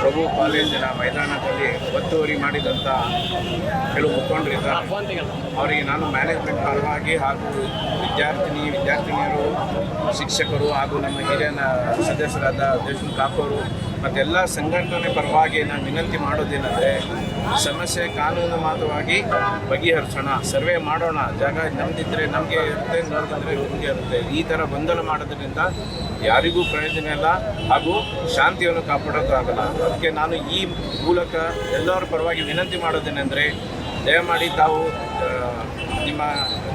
ಪ್ರಭು ಕಾಲೇಜಿನ ಮೈದಾನದಲ್ಲಿ ಒತ್ತುವರಿ ಮಾಡಿದಂಥ ಕೆಲವು ಮುಖಂಡರಿದ್ದಾರೆ ಅವರಿಗೆ ನಾನು ಮ್ಯಾನೇಜ್ಮೆಂಟ್ ಪರವಾಗಿ ಹಾಗೂ ವಿದ್ಯಾರ್ಥಿನಿ, ವಿದ್ಯಾರ್ಥಿನಿಯರು, ಶಿಕ್ಷಕರು ಹಾಗೂ ನಮ್ಮ ಹಿರಿಯ ಸದಸ್ಯರಾದ ದೇಶಮುಖ್ ಕಾಕೋರು ಮತ್ತೆಲ್ಲ ಸಂಘಟನೆ ಪರವಾಗಿ ನಾನು ವಿನಂತಿ ಮಾಡೋದೇನೆಂದರೆ ಸಮಸ್ಯೆ ಕಾನೂನು ಮಾತವಾಗಿ ಬಗೆಹರಿಸೋಣ, ಸರ್ವೆ ಮಾಡೋಣ, ಜಾಗ ನಮ್ದಿದ್ರೆ ನಮಗೆ ಇರುತ್ತೆ ನೋಡಿದ್ರೆ ಇವ್ರಿಗೆ ಇರುತ್ತೆ. ಈ ಥರ ಗೊಂದಲ ಮಾಡೋದ್ರಿಂದ ಯಾರಿಗೂ ಪ್ರಯೋಜನ ಇಲ್ಲ ಹಾಗೂ ಶಾಂತಿಯನ್ನು ಕಾಪಾಡೋಕ್ಕಾಗಲ್ಲ. ಅದಕ್ಕೆ ನಾನು ಈ ಮೂಲಕ ಎಲ್ಲರ ಪರವಾಗಿ ವಿನಂತಿ ಮಾಡೋದೇನೆಂದರೆ ದಯಮಾಡಿ ತಾವು ನಿಮ್ಮ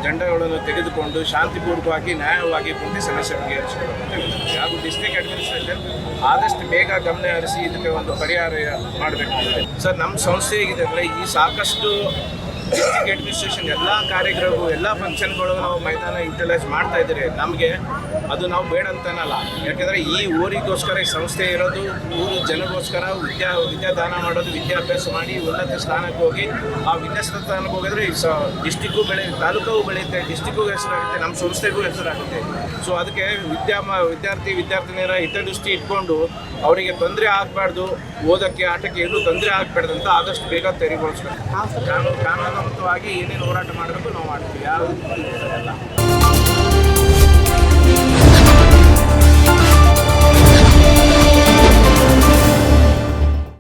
ದಂಡಗಳನ್ನು ತೆಗೆದುಕೊಂಡು ಶಾಂತಿಪೂರ್ವಕವಾಗಿ, ನ್ಯಾಯವಾಗಿ ಪ್ರತಿ ಸಮಸ್ಯೆ ಬಗೆಹರಿಸಿಕೊಳ್ಳಬೇಕು ಹಾಗೂ ಡಿಸ್ಟ್ರಿಕ್ಟ್ ಅಡ್ಮಿನಿಸ್ಟ್ರೇಷನ್ ಆದಷ್ಟು ಬೇಗ ಗಮನ ಹರಿಸಿ ಇದಕ್ಕೆ ಒಂದು ಪರಿಹಾರ ಮಾಡಬೇಕು ಸರ್, ನಮ್ಮ ಸಂಸ್ಥೆ ಹೇಗಿದೆ ಅಂದರೆ ಈ ಸಾಕಷ್ಟು ಡಿಸ್ಟ್ರಿಕ್ಟ್ ಅಡ್ಮಿನಿಸ್ಟ್ರೇಷನ್ ಎಲ್ಲ ಕಾರ್ಯಕ್ರಮಗಳು ಎಲ್ಲ ಫಂಕ್ಷನ್ಗಳು ನಾವು ಮೈದಾನ ಯುಟಿಲೈಸ್ ಮಾಡ್ತಾ ಇದ್ದೀರಿ. ನಮಗೆ ಅದು ನಾವು ಬೇಡ ಅಂತನಲ್ಲ. ಯಾಕೆಂದರೆ ಈ ಊರಿಗೋಸ್ಕರ ಈ ಸಂಸ್ಥೆ ಇರೋದು ಊರು ಜನಗೋಸ್ಕರ ವಿದ್ಯಾ ವಿದ್ಯಾದಾನ ಮಾಡೋದು ವಿದ್ಯಾಭ್ಯಾಸ ಮಾಡಿ ಉನ್ನತ ಸ್ಥಾನಕ್ಕೆ ಹೋಗಿ ಆ ವಿನ್ಯಾಸ ಸ್ಥಾನಕ್ಕೆ ಹೋಗಿದ್ರೆ ಈ ಸ ಡಿಸ್ಟಿಕ್ಕು ಬೆಳೆ ತಾಲೂಕು ಬೆಳೆಯುತ್ತೆ ಡಿಸ್ಟಿಕ್ಕೂ ಹೆಸರಾಗುತ್ತೆ ನಮ್ಮ ಸಂಸ್ಥೆಗೂ ಹೆಸರಾಗುತ್ತೆ. ಸೊ ಅದಕ್ಕೆ ವಿದ್ಯಾ ವಿದ್ಯಾರ್ಥಿ ವಿದ್ಯಾರ್ಥಿನಿಯರ ಹಿತದೃಷ್ಟಿ ಇಟ್ಕೊಂಡು ಅವರಿಗೆ ತೊಂದರೆ ಆಗಬಾರ್ದು ಓದೋಕ್ಕೆ ಆಟಕ್ಕೆ ಏನೂ ತೊಂದರೆ ಆಗಬಾರ್ದು ಅಂತ ಆದಷ್ಟು ಬೇಗ ತೆರವುಗೊಳಿಸ್ಬೇಕು ಕಾನೂನು ನ್ಯಾಯಯುತವಾಗಿ ಏನೇನು ಹೋರಾಟ ಮಾಡಬೇಕು ನಾವು ಮಾಡ್ತೀವಿ. ಯಾವ ಎಲ್ಲ